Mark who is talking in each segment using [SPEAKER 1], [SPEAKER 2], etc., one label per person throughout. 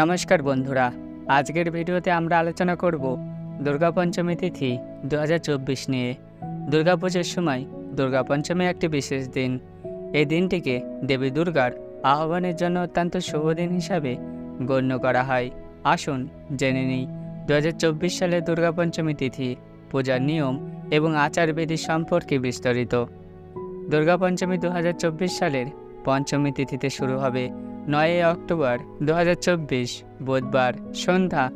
[SPEAKER 1] নমস্কার বন্ধুরা, আজকের ভিডিওতে আমরা আলোচনা করব দুর্গা পঞ্চমী তিথি দু হাজার চব্বিশ নিয়ে। দুর্গাপুজোর সময় দুর্গা পঞ্চমী একটি বিশেষ দিন। এই দিনটিকে দেবী দুর্গার আহ্বানের জন্য অত্যন্ত শুভ দিন হিসাবে গণ্য করা হয়। আসুন জেনে নিই দু সালে দুর্গা পঞ্চমী তিথি, পূজার নিয়ম এবং আচারবিধি সম্পর্কে বিস্তারিত। দুর্গা পঞ্চমী দু সালের পঞ্চমী তিথিতে শুরু হবে নয়ই অক্টোবর দু হাজার চব্বিশ, বুধবার সন্ধ্যা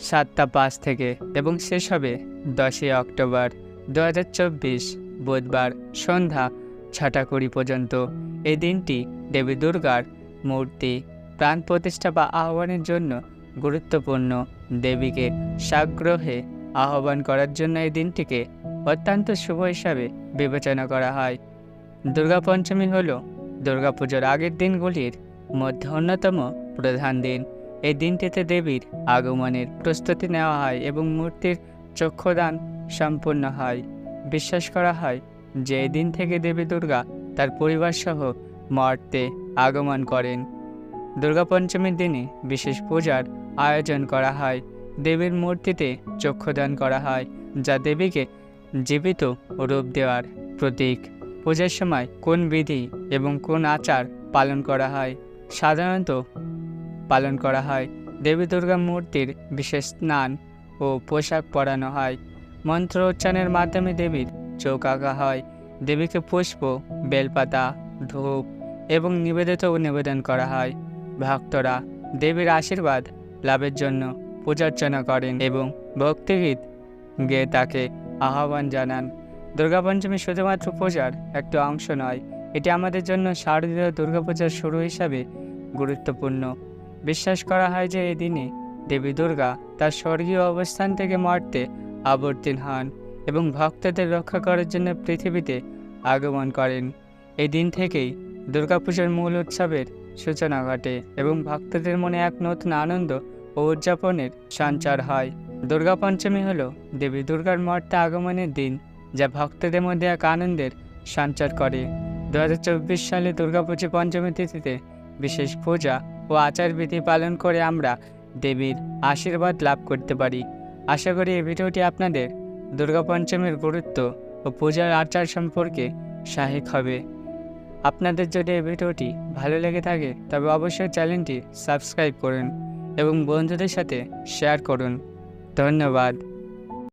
[SPEAKER 1] সাতটা পাঁচ থেকে এবং শেষ হবে দশই অক্টোবর দু হাজার চব্বিশ, বুধবার সন্ধ্যা ছটা কুড়ি পর্যন্ত। এই দিনটি দেবী দুর্গার মূর্তি, প্রাণ প্রতিষ্ঠা বা আহ্বানের জন্য গুরুত্বপূর্ণ। দেবীকে সাগ্রহে আহ্বান করার জন্য এই দিনটিকে অত্যন্ত শুভ হিসাবে বিবেচনা করা হয়। দুর্গা পঞ্চমী হল দুর্গাপুজোর আগের দিনগুলির মধ্যে অন্যতম প্রধান দিন। এই দিনটিতে দেবীর আগমনের প্রস্তুতি নেওয়া হয় এবং মূর্তির চক্ষুদান সম্পূর্ণ হয়। বিশ্বাস করা হয় যে এই দিন থেকে দেবী দুর্গা তার পরিবার সহ মর্তে আগমন করেন। দুর্গা পঞ্চমীর দিনে বিশেষ পূজার আয়োজন করা হয়। দেবীর মূর্তিতে চক্ষুদান করা হয়, যা দেবীকে জীবিত রূপ দেওয়ার প্রতীক। পূজার সময় কোন বিধি এবং কোন আচার পালন করা হয়? সাধারণত পালন করা হয় দেবী দুর্গা মূর্তির বিশেষ স্নান ও পোশাক পরানো হয়। মন্ত্র উচ্চারণের মাধ্যমে দেবীর চোখ আঁকা হয়। দেবীকে পুষ্প, বেলপাতা, ধূপ এবং নিবেদিত নিবেদন করা হয়। ভক্তরা দেবীর আশীর্বাদ লাভের জন্য পূজার্চনা করেন এবং ভক্তিগীত গেয়ে তাকে আহ্বান জানান। দুর্গা পঞ্চমী শুধুমাত্র পূজার একটি অংশ নয়, এটি আমাদের জন্য শারদীয় দুর্গাপূজার শুরু হিসাবে গুরুত্বপূর্ণ। বিশ্বাস করা হয় যে এই দিনে দেবী দুর্গা তার স্বর্গীয় অবস্থান থেকে মর্তে আবর্তীন হন এবং ভক্তদের রক্ষা করার জন্য পৃথিবীতে আগমন করেন। এই দিন থেকেই দুর্গাপূজার মূল উৎসবের সূচনা ঘটে এবং ভক্তদের মনে এক নতুন আনন্দ ও উদযাপনের সঞ্চার হয়। দুর্গা পঞ্চমী হল দেবী দুর্গার মর্তে আগমনের দিন। যা ভক্তদের মধ্যে এক আনন্দের সঞ্চার করে। দু হাজার চব্বিশ সালে দুর্গাপুজো পঞ্চমী তিথিতে বিশেষ পূজা ও আচারবিধি পালন করে আমরা দেবীর আশীর্বাদ লাভ করতে পারি। আশা করি এই ভিডিওটি আপনাদের দুর্গা পঞ্চমীর গুরুত্ব ও পূজার আচার সম্পর্কে সহায়ক হবে। আপনাদের যদি এই ভিডিওটি ভালো লেগে থাকে, তবে অবশ্যই চ্যানেলটি সাবস্ক্রাইব করুন এবং বন্ধুদের সাথে শেয়ার করুন। ধন্যবাদ।